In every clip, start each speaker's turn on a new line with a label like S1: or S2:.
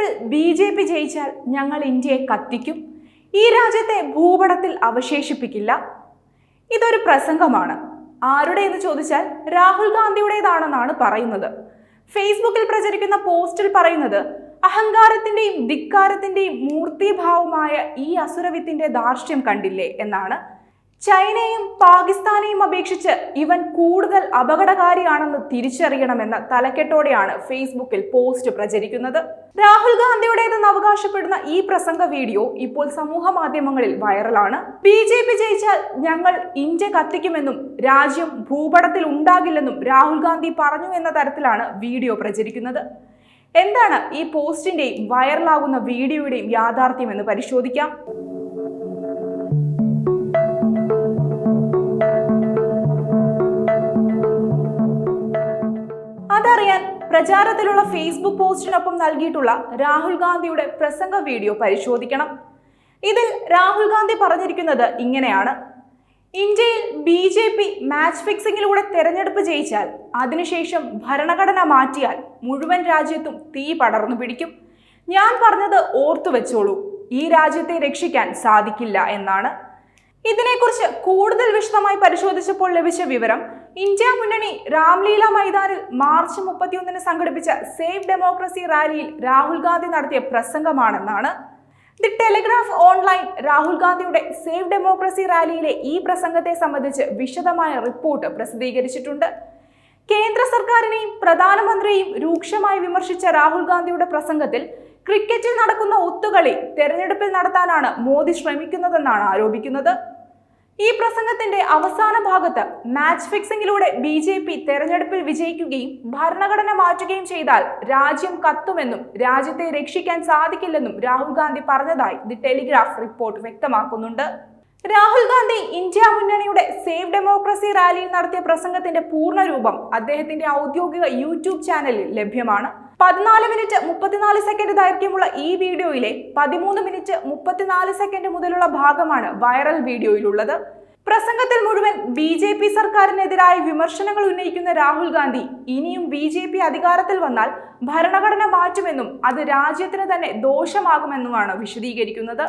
S1: തെരഞ്ഞെടുപ്പിൽ B J P ജയിച്ചാൽ ഞങ്ങൾ ഇന്ത്യയെ കത്തിക്കും. ഈ രാജ്യത്തെ ഭൂപടത്തിൽ അവശേഷിപ്പിക്കില്ല. ഇതൊരു പ്രസംഗമാണ്. ആരുടെ എന്ന് ചോദിച്ചാൽ രാഹുൽ ഗാന്ധിയുടേതാണെന്നാണ് പറയുന്നത്. ഫേസ്ബുക്കിൽ പ്രചരിക്കുന്ന പോസ്റ്റിൽ പറയുന്നത് അഹങ്കാരത്തിന്റെയും ധിക്കാരത്തിന്റെയും മൂർത്തിഭാവമായ ഈ അസുരവിത്തിന്റെ ധാർഷ്ട്യം കണ്ടില്ലേ എന്നാണ് ചൈനയും പാകിസ്ഥാനെയും അപേക്ഷിച്ച് ഇവൻ കൂടുതൽ അപകടകാരിയാണെന്ന് തിരിച്ചറിയണമെന്ന തലക്കെട്ടോടെയാണ് ഫേസ്ബുക്കിൽ പോസ്റ്റ് പ്രചരിക്കുന്നത്. രാഹുൽ ഗാന്ധിയുടേതെന്ന് അവകാശപ്പെടുന്ന ഈ പ്രസംഗ വീഡിയോ ഇപ്പോൾ സമൂഹ മാധ്യമങ്ങളിൽ വൈറലാണ്. ബി ജെ പി ജയിച്ചാൽ ഞങ്ങൾ ഇന്ത്യ കത്തിക്കുമെന്നും രാജ്യം ഭൂപടത്തിൽ ഉണ്ടാകില്ലെന്നും രാഹുൽ ഗാന്ധി പറഞ്ഞു എന്ന തരത്തിലാണ് വീഡിയോ പ്രചരിക്കുന്നത്. എന്താണ് ഈ പോസ്റ്റിന്റെയും വൈറലാകുന്ന വീഡിയോയുടെയും യാഥാർത്ഥ്യം എന്ന് പരിശോധിക്കാം. അതറിയാൻ പ്രചാരത്തിലുള്ള ഫേസ്ബുക്ക് പോസ്റ്റിനൊപ്പം നൽകിയിട്ടുള്ള രാഹുൽ ഗാന്ധിയുടെ പ്രസംഗ വീഡിയോ പരിശോധിക്കണം. ഇതിൽ രാഹുൽ ഗാന്ധി പറഞ്ഞിരിക്കുന്നത് ഇങ്ങനെയാണ്. ഇന്ത്യയിൽ ബി ജെ പി മാച്ച് ഫിക്സിങ്ങിലൂടെ തെരഞ്ഞെടുപ്പ് ജയിച്ചാൽ അതിനുശേഷം ഭരണഘടന മാറ്റിയാൽ മുഴുവൻ രാജ്യത്തും തീ പടർന്നു പിടിക്കും. ഞാൻ പറഞ്ഞത് ഓർത്തു വെച്ചോളൂ ഈ രാജ്യത്തെ രക്ഷിക്കാൻ സാധിക്കില്ല എന്നാണ്. ഇതിനെക്കുറിച്ച് കൂടുതൽ വിശദമായി പരിശോധിച്ചപ്പോൾ ലഭിച്ച വിവരം ഇന്ത്യ മുന്നണി രാംലീല മൈതാനിൽ മാർച്ച് മുപ്പത്തിയൊന്നിന് സംഘടിപ്പിച്ച സേവ് ഡെമോക്രസി റാലിയിൽ രാഹുൽ ഗാന്ധി നടത്തിയ പ്രസംഗമാണെന്നാണ്. ദി ടെലിഗ്രാഫ് ഓൺലൈൻ രാഹുൽ ഗാന്ധിയുടെ സേവ് ഡെമോക്രസി റാലിയിലെ ഈ പ്രസംഗത്തെ സംബന്ധിച്ച് വിശദമായ റിപ്പോർട്ട് പ്രസിദ്ധീകരിച്ചിട്ടുണ്ട്. കേന്ദ്ര സർക്കാരിനെയും പ്രധാനമന്ത്രിയെയും രൂക്ഷമായി വിമർശിച്ച രാഹുൽ ഗാന്ധിയുടെ പ്രസംഗത്തിൽ ക്രിക്കറ്റിൽ നടക്കുന്ന ഒത്തുകളി തെരഞ്ഞെടുപ്പിൽ നടത്താനാണ് മോദി ശ്രമിക്കുന്നതെന്നാണ് ആരോപിക്കുന്നത്. ഈ പ്രസംഗത്തിന്റെ അവസാന ഭാഗത്ത് മാച്ച് ഫിക്സിംഗിലൂടെ ബി ജെ പി തെരഞ്ഞെടുപ്പിൽ വിജയിക്കുകയും ഭരണഘടന മാറ്റുകയും ചെയ്താൽ രാജ്യം കത്തുമെന്നും രാജ്യത്തെ രക്ഷിക്കാൻ സാധിക്കില്ലെന്നും രാഹുൽ ഗാന്ധി പറഞ്ഞതായി ദി ടെലിഗ്രാഫ് റിപ്പോർട്ട് വ്യക്തമാക്കുന്നുണ്ട്. രാഹുൽ ഗാന്ധി ഇന്ത്യ മുന്നണിയുടെ ഡെമോക്രസി റാലിയിൽ നടത്തിയ പ്രസംഗത്തിന്റെ പൂർണ രൂപം അദ്ദേഹത്തിന്റെ ഔദ്യോഗിക യൂട്യൂബ് ചാനലിൽ ലഭ്യമാണ്. പതിനാല് മിനിറ്റ് മുപ്പത്തിനാല് സെക്കൻഡ് ദൈർഘ്യമുള്ള ഈ വീഡിയോയിലെ പതിമൂന്ന് മിനിറ്റ് മുപ്പത്തിനാല് സെക്കൻഡ് മുതലുള്ള ഭാഗമാണ് വൈറൽ വീഡിയോയിലുള്ളത്. പ്രസംഗത്തിൽ മുഴുവൻ ബി ജെ പി സർക്കാരിനെതിരായ വിമർശനങ്ങൾ ഉന്നയിക്കുന്ന രാഹുൽ ഗാന്ധി ഇനിയും ബി ജെ പി അധികാരത്തിൽ വന്നാൽ ഭരണഘടന മാറ്റുമെന്നും അത് രാജ്യത്തിന് തന്നെ ദോഷമാകുമെന്നുമാണ് വിശദീകരിക്കുന്നത്.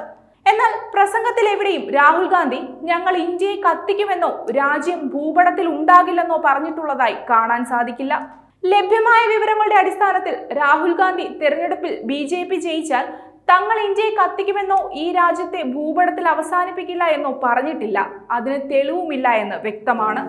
S1: എന്നാൽ പ്രസംഗത്തിൽ എവിടെയും രാഹുൽ ഗാന്ധി ഞങ്ങൾ ഇന്ത്യയെ കത്തിക്കുമെന്നോ രാജ്യം ഭൂപടത്തിൽ ഉണ്ടാകില്ലെന്നോ പറഞ്ഞിട്ടുള്ളതായി കാണാൻ സാധിക്കില്ല. ലഭ്യമായ വിവരങ്ങളുടെ അടിസ്ഥാനത്തിൽ രാഹുൽ ഗാന്ധി തെരഞ്ഞെടുപ്പിൽ ബി ജെ പി ജയിച്ചാൽ തങ്ങൾ ഇന്ത്യയെ കത്തിക്കുമെന്നോ ഈ രാജ്യത്തെ ഭൂപടത്തിൽ അവസാനിപ്പിക്കില്ല എന്നോ പറഞ്ഞിട്ടില്ല. അതിന് തെളിവുമില്ല എന്ന് വ്യക്തമാണ്.